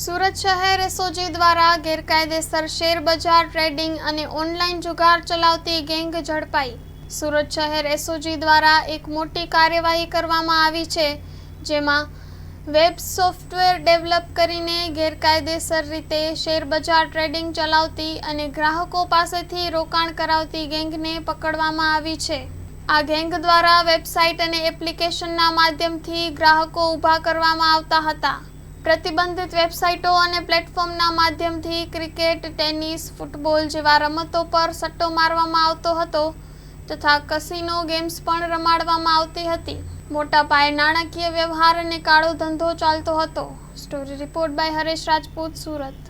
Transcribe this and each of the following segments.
સુરત શહેર એસઓજી દ્વારા ગેરકાયદેસર શેર બજાર, ટ્રેડિંગ અને ઓનલાઈન જુગાર ચલાવતી ગેંગ ઝડપાઈ. સુરત શહેર એસઓજી દ્વારા એક મોટી કાર્યવાહી કરવામાં આવી છે, જેમાં વેબ સોફ્ટવેર ડેવલપ કરીને ગેરકાયદેસર રીતે શેર બજાર, ટ્રેડિંગ ચલાવતી અને ગ્રાહકો પાસેથી રોકાણ કરાવતી ગેંગને પકડવામાં આવી છે. આ ગેંગ દ્વારા વેબસાઇટ અને એપ્લિકેશનના માધ્યમથી ગ્રાહકો ઊભા કરવામાં આવતા હતા. પ્રતિબંધિત વેબસાઇટો અને પ્લેટફોર્મના માધ્યમથી ક્રિકેટ, ટેનિસ, ફૂટબોલ જેવા રમતો પર સટ્ટો મારવામાં આવતો હતો તથા કસિનો ગેમ્સ પણ રમાડવામાં આવતી હતી. મોટા પાયે નાણાકીય વ્યવહાર અને કાળો ધંધો ચાલતો હતો. Story report by Haresh Rajput, Surat.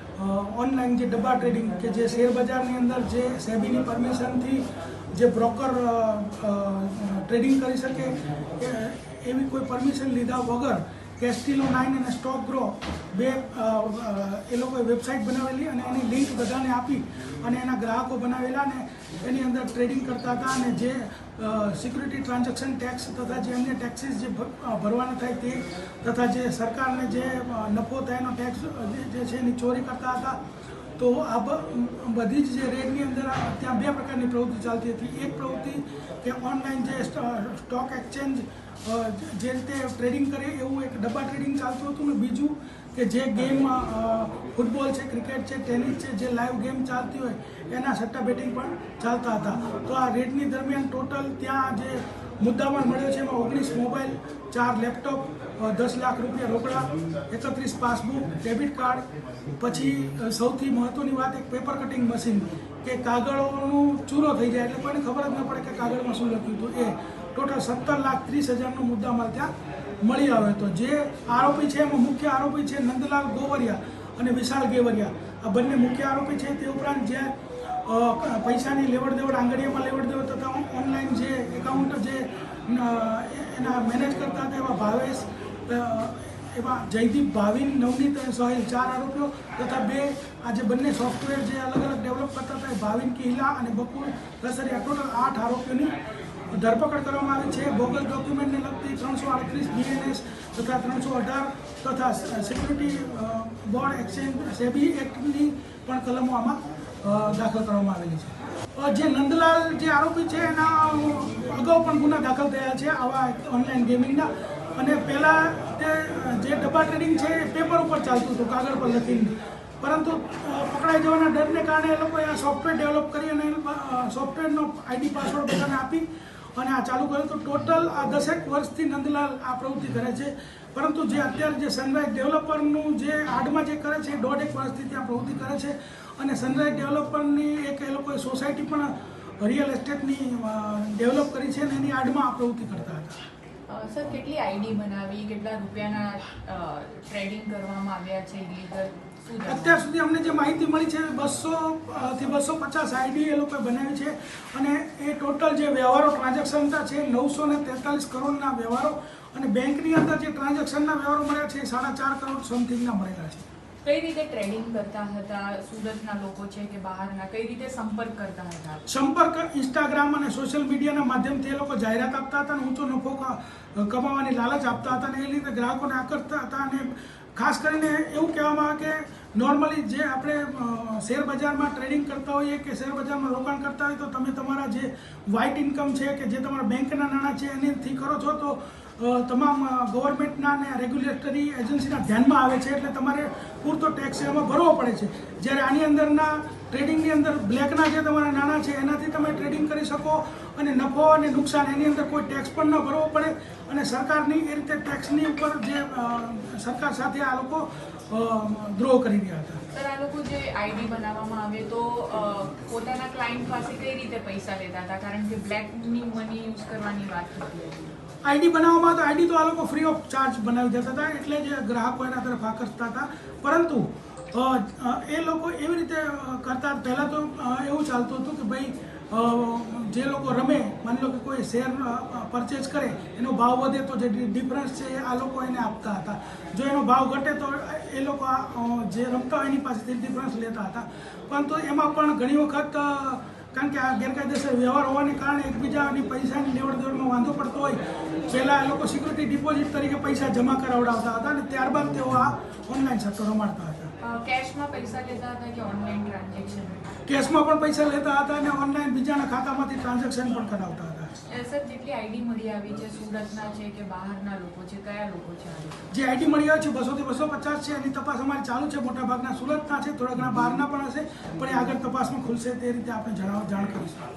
Online જે ડબ્બા ટ્રેડિંગ કે જે શેર બજારની અંદર જે સેબીની પરમિશનથી જે બ્રોકર ટ્રેડિંગ કરી શકે એવી કોઈ પરમિશન લીધા વગર કેસ્ટિલો નાઇન અને સ્ટોક ગ્રો બે એ લોકોએ વેબસાઇટ બનાવેલી અને એની લિંક બધાને આપી અને એના ગ્રાહકો બનાવેલા અને એની અંદર ટ્રેડિંગ કરતા હતા અને જે સિક્યુરિટી ટ્રાન્ઝેક્શન ટેક્સ તથા જે અન્ય ટેક્સીસ જે ભરવાના થાય તે તથા જે સરકારને જે નફો થાય એનો ટેક્સ જે છે એની ચોરી કરતા હતા. તો આ બધી જ જે રેડની અંદર ત્યાં બે પ્રકારની પ્રવૃત્તિ ચાલતી હતી. એક પ્રવૃત્તિ કે ઓનલાઈન જે સ્ટોક એક્સચેન્જ જે રીતે ટ્રેડિંગ કરે એવું એક ડબ્બા ટ્રેડિંગ ચાલતું હતું ને બીજું કે જે ગેમ ફૂટબોલ છે, ક્રિકેટ છે, ટેનિસ છે, જે લાઈવ ગેમ ચાલતી હોય એના સટ્ટા બેટિંગ પણ ચાલતા હતા. તો આ રેડની દરમિયાન ટોટલ ત્યાં જે મુદ્દામાલ મળ્યો છે એમાં ઓગણીસ મોબાઈલ, ચાર લેપટોપ દસ લાખ રૂપિયા રોકડા, એકત્રીસ પાસબુક, ડેબિટ કાર્ડ, પછી સૌથી મહત્ત્વની વાત એક પેપર કટિંગ મશીન કે કાગળોનું ચૂરો થઈ જાય એટલે કોઈને ખબર જ ન પડે કે કાગળમાં શું લખ્યું હતું. એ ટોટલ સત્તર લાખ ત્રીસ હજારનો મુદ્દામાલ ત્યાં મળી આવે તો જે આરોપી છે, એમાં મુખ્ય આરોપી છે નંદલાલ ગોવરિયા અને વિશાલ ગેવરિયા. આ બંને મુખ્ય આરોપી છે, તે ઉપરાંત જે પૈસાની લેવડ દેવડ, આંગળીઓમાં લેવડ દેવડ તથા ઓનલાઈન જે એકાઉન્ટ જે એના મેનેજ કરતા હતા એવા ભાવેશ એવા જયદીપ ભાવિન, નવનીત અને સોહેલ ચાર આરોપીઓ તથા બે આ જે બંને સોફ્ટવેર જે અલગ અલગ ડેવલપ કરતા હતા એ ભાવિન કિહલા અને બકુલ દસરિયા ટોટલ આઠ આરોપીઓની ધરપકડ કરવામાં આવી છે. બોગસ ડોક્યુમેન્ટને લગતી ત્રણસો આડત્રીસ બીએનએસ તથા ત્રણસો અઢાર તથા સિક્યુરિટી બોર્ડ એક્સચેન્જ સેબી એક્ટની પણ કલમો આમાં દાખલ કરવામાં આવેલી છે. જે નંદલાલ જે આરોપી છે, એના અગાઉ પણ ગુના દાખલ થયા છે આવા ઓનલાઈન ગેમિંગના અને પહેલાં તે જે ડબ્બા ટ્રેડિંગ છે એ પેપર ઉપર ચાલતું હતું, કાગળ પર લખીને. પરંતુ પકડાઈ જવાના ડરને કારણે એ લોકોએ આ સોફ્ટવેર ડેવલપ કરી અને સોફ્ટવેરનો આઈડી પાસવર્ડ બધાને આપી. અને આ ચાલુ કર્યું તો ટોટલ આ દસેક વર્ષથી નંદલાલ આ પ્રવૃત્તિ કરે છે. પરંતુ જે અત્યારે જે સનરાઈઝ ડેવલપરનું જે આડમાં જે કરે છે, એ દોઢેક વર્ષથી ત્યાં પ્રવૃત્તિ કરે છે. અને સનરાઈઝ ડેવલપરની એક એ લોકોએ સોસાયટી પણ રિયલ એસ્ટેટની ડેવલપ કરી છે અને એની આડમાં આ પ્રવૃત્તિ કરતા હતા. સર, કેટલી આઈડી બનાવી? કેટલા રૂપિયાના ટ્રેડિંગ કરવામાં આવ્યા છે ઇલીગલ? અત્યાર સુધી અમને જે માહિતી મળી છે બસો થી બસો પચાસ આઈડી એ લોકોએ બનાવી છે અને એ ટોટલ જે વ્યવહારો ટ્રાન્ઝેક્શન છે નવસો ને તેતાલીસ કરોડના વ્યવહારો અને બેંકની અંદર જે ટ્રાન્ઝેક્શનના વ્યવહારો મળ્યા છે એ સાડા ચાર કરોડ સમથિંગના મળેલા છે. કઈ રીતે ટ્રેડિંગ કરતા હતા સુરતના લોકો છે કે બહારના કઈ રીતે સંપર્ક કરતા હતા? સંપર્ક ઇન્સ્ટાગ્રામ અને સોશિયલ મીડિયાના માધ્યમથી એ લોકો જાહેરાત આપતા હતા અને ઊંચો નફો કમાવાની લાલચ આપતા હતા અને એ રીતે ગ્રાહકોને આકર્ષતા હતા અને ખાસ કરીને એવું કહેવામાં કે નોર્મલી જે આપણે શેર બજારમાં ટ્રેડિંગ કરતા હોઈએ કે શેર બજારમાં રોકાણ કરતા હોય તો તમે તમારા જે વ્હાઇટ ઇન્કમ છે કે જે તમારા બેંકના નાણાં છે એનેથી કરો છો તો તમામ ગવર્મેન્ટના અને રેગ્યુલેટરી એજન્સીના ધ્યાનમાં આવે છે એટલે તમારે પૂરતો ટેક્સ એમાં ભરવો પડે છે. જ્યારે આની અંદરના ટ્રેડિંગની અંદર બ્લેકના જે તમારા નાણાં છે એનાથી તમે ટ્રેડિંગ કરી શકો અને નફો અને નુકસાન એની અંદર કોઈ ટેક્સ પણ ન ભરવો પડે અને સરકારની એ રીતે ટેક્સની ઉપર જે સરકાર સાથે આ લોકો દ્રોહ કરી રહ્યા હતા સર આ લોકો જે આઈડી બનાવવામાં આવે તો પોતાના ક્લાયન્ટ પાસે કઈ રીતે પૈસા લેતા હતા? કારણ કે બ્લેકની મની યુઝ કરવાની વાત હતી. આઈડી બનાવવામાં તો આઈડી તો આ લોકો ફ્રી ઓફ ચાર્જ બનાવી દેતા હતા એટલે જે ગ્રાહકો એના તરફ આકર્ષતા હતા. પરંતુ એ લોકો એવી રીતે કરતા પહેલાં તો એવું ચાલતું હતું કે ભાઈ જે લોકો રમે, માની લો કે કોઈ શેર પરચેસ કરે, એનો ભાવ વધે તો જે ડિફરન્સ છે આ લોકો એને આપતા હતા. જો એનો ભાવ ઘટે તો એ લોકો જે રમતા હોય એની પાસેથી ડિફરન્સ લેતા હતા. પરંતુ એમાં પણ ઘણી વખત કારણ કે આ ગેરકાયદેસર વ્યવહાર હોવાને કારણે એકબીજાની પૈસાની લેવડ દેવડમાં વાંધો પડતો હોય, પહેલાં એ લોકો સિક્યુરિટી ડિપોઝિટ તરીકે પૈસા જમા કરાવડાવતા હતા અને ત્યારબાદ તેઓ આ ઓનલાઈન સટ્ટો રમાડતા હતા. કેશમાં પૈસા લેતા હતા કે ઓનલાઈન કેશમાં પણ પૈસા લેતા હતા અને ઓનલાઈન બીજાના ખાતામાંથી ટ્રાન્ઝેક્શન પણ કરાવતા હતા. સર જેટલી આઈડી મળી આવી છે સુરતના છે કે બહારના લોકો છે કયા લોકો છે જે આઈડી મળી આવે છે બસોથી બસો પચાસ છે એની તપાસ અમારી ચાલુ છે મોટાભાગના સુરતના છે થોડા ઘણા બહારના પણ હશે પણ એ આગળ તપાસમાં ખુલશે તે રીતે આપણે જણાવ જાણ કરીશું.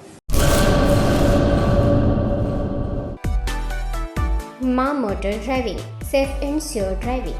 મા motor driving safe and sure driving.